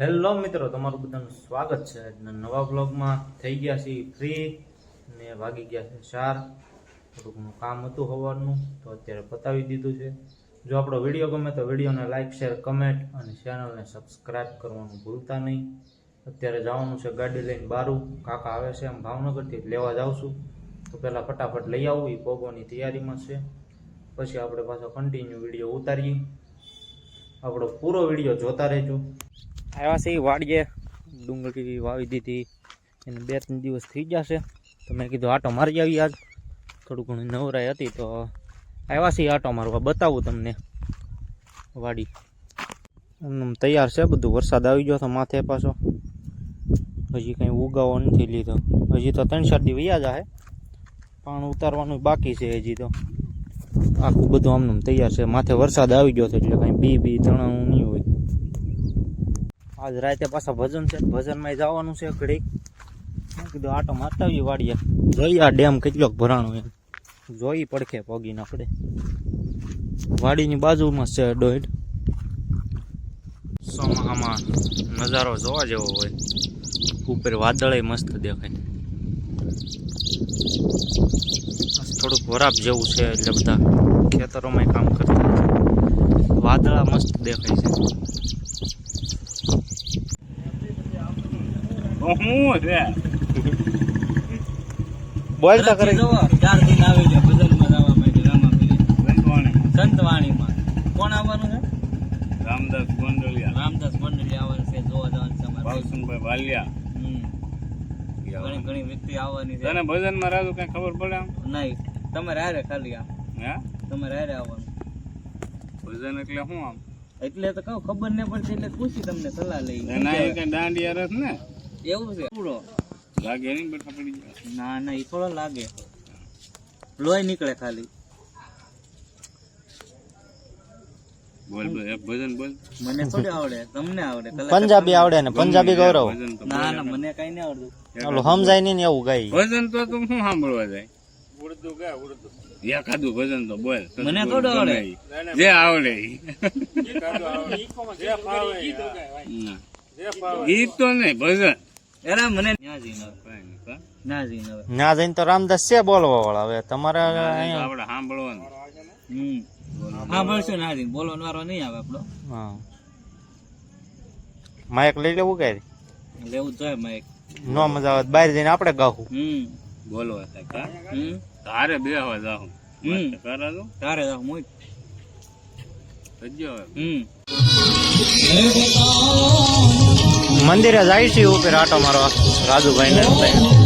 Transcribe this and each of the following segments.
Hello મિત્રો, તમારું બધાનું સ્વાગત છે. આજના નવા બ્લોગમાં થઈ ગયા છીએ ફ્રી ને વાગી ગયા છે ચાર. થોડુંકનું કામ હતું સવારનું તો અત્યારે પતાવી દીધું છે. જો આપણો વીડિયો ગમે તો વિડીયોને લાઇક શેર કમેન્ટ અને ચેનલને સબસ્ક્રાઇબ કરવાનું ભૂલતા નહીં. અત્યારે જવાનું છે ગાડી લઈને બારું. કાકા આવે છે આમ ભાવનગરથી લેવા જાઉં છું. તો પહેલાં ફટાફટ લઈ આવું એ પોગોની તૈયારીમાં છે. પછી આપણે પાછો કન્ટિન્યુ વીડિયો ઉતારીએ. આપણો પૂરો વીડિયો જોતા રહેજો. આવ્યા છે, ઈ વાડીએ. ડુંગળી વાવી દીધી. એને બે ત્રણ દિવસ થઈ જશે તો મેં કીધું, આટો મારી આવી આજ. થોડું ઘણું નવરાઈ હતી તો આવ્યા છે આટો મારવા. બતાવું તમને વાડી. આમ તૈયાર છે, બધું વરસાદ આવી ગયો તો માથે પાછો. હજી કંઈ ઉગાવો નથી લીધો. હજી તો ત્રણ ચાર દિવસ વૈયા આવે પણ ઉતારવાનું બાકી છે હજી તો. આખું બધું આમનું તૈયાર છે. માથે વરસાદ આવી ગયો છે એટલે કંઈ બી બી ચણાનું નહીં હોય. આજ રાતે પાછા ભજન છે, ભજનમાં જવાનું છે ઘડીક કીધું, આટો મારતા આવીએ વાડીએ. જોઈએ આ ડેમ કેટલોક ભરાણો એમ. જોઈ પડખે પગી નકડે વાડીની બાજુમાં છે ડોઈડ. સોમાહામાં નજારો જોવા જેવો હોય. ઉપર વાદળે મસ્ત દેખાય. થોડુંક વરાપ જેવું છે એટલે બધા ખેતરોમાં કામ કરતા વાદળા મસ્ત દેખાય છે. હું છે બોલતા કરે ચાર દિન આવી ગયા ભજનમાં જવા માટે રામાપીરી. સંતવાણીમાં. કોણ આવવાનું છે? રામદાસ ગોંડલિયા. રામદાસ ગોંડલિયા આવવાનું છે જોવા જવાનું છે અમારે. ભાવસુનભાઈ વાલિયા. ઘણી ઘણી વ્યક્તિ આવવાની છે. તને ભજનમાં રાજુ કઈ ખબર પડે આમ? નહીં. તમારે હારે ખાલી આમ. હે? તમારે હારે આવવાનું. ભજન એટલે શું આમ? એટલે તો કહું ખબર નહીં પડતી એટલે પૂછી તમને સલાહ લઈ. એ કઈ દાંડિયા રસ ને? એવું છે? પૂરો. લાગે નહીં બેઠા પડી ગયા ના ના એ થોડો લાગે. લોહી નીકળે ખાલી. બોલ બોલ ભજન બોલ. મને થોડી આવડે તમને આવડે. પંજાબી આવડે ને પંજાબી ગૌરવ. તો ના ના મને કઈ નહીં આવડતું. ઓલું સમજાય નહીં ને એવું ગાય. ભજન તો તું શું સાંભળવા જાય? ઉર્દુ ગાય ઉર્દુ. એકાદું ભજન તો બોલ મને થોડું આવડે. જે આવડે. ગીત તો નહીં ભજન. મને ના જઈને ના જઈને ના જઈને તો રામદાસ છે બોલવા વાળા હવે. તમારે અહીંયા આપણે સાંભળવાનું. હમ. હા ના જઈને. બોલવાનો વારો નહીં આવે આપણો હા. માઇક લઈ લેવું કે? લેવું જોઈએ માઇક. નો મજા આવે બહાર જઈને આપણે ગાવું હમ. બોલવા હમ. તારે બે હવા જાઉં હમ. તારે જાવ મુઈ સજ્જો હવે. હમ. મંદિરે જાય છે ઉપર આટો મારવા રાજુભાઈ ને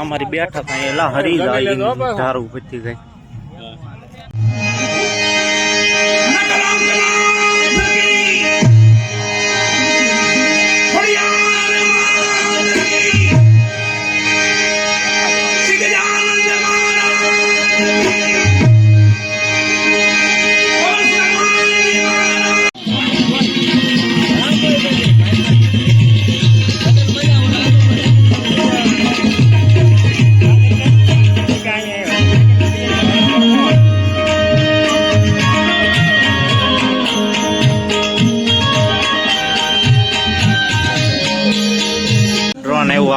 અમારી બેઠક અહીં એલા હરી જાય ધારું પતી ગઈ.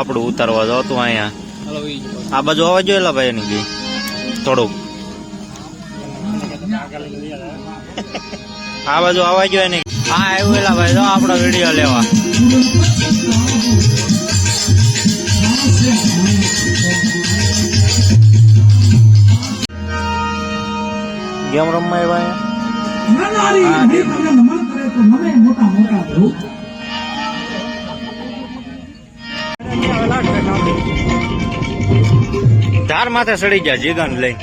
આપણું ઉતારવા જતું અહીંયા. આ બાજુ આવવા જોઈએ એલા ભાઈ એની થોડુંક. આ બાજુ આવવા જોઈએ ને હા આવ્યું એલા ભાઈ. જો આપણો વીડિયો લેવા. ગેમ રમવા આવ્યા મોટા મોટા માથે સડી ગયા જીગન લઈ.